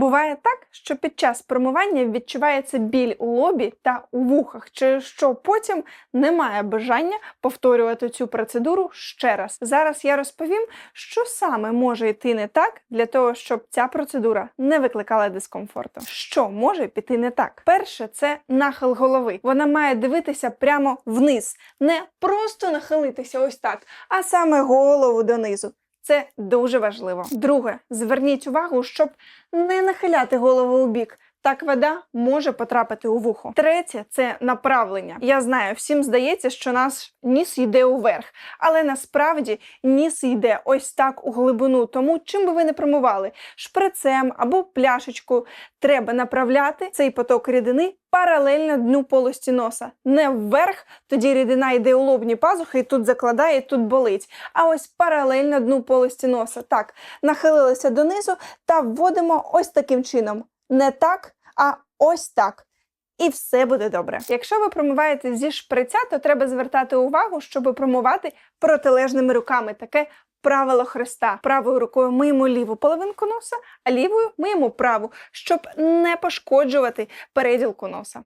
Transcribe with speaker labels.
Speaker 1: Буває так, що під час промивання відчувається біль у лобі та у вухах, через що потім немає бажання повторювати цю процедуру ще раз. Зараз я розповім, що саме може йти не так для того, щоб ця процедура не викликала дискомфорту. Що може піти не так? Перше, це нахил голови. Вона має дивитися прямо вниз, не просто нахилитися ось так, а саме голову донизу. Це дуже важливо. Друге, зверніть увагу, щоб не нахиляти голову у бік. Так вода може потрапити у вухо. Третє це направлення. Я знаю, всім здається, що наш ніс йде уверх, але насправді ніс йде ось так у глибину. Тому чим би ви не промивали шприцем або пляшечку, треба направляти цей поток рідини паралельно дну полості носа. Не вверх, тоді рідина йде у лобні пазухи, і тут закладає, і тут болить. А ось паралельно дну полості носа. Так, нахилилися донизу та вводимо ось таким чином. Не так, а ось так. І все буде добре. Якщо ви промиваєте зі шприця, то треба звертати увагу, щоб промивати протилежними руками. Таке правило хреста. Правою рукою миємо ліву половинку носа, а лівою миємо праву, щоб не пошкоджувати переділку носа.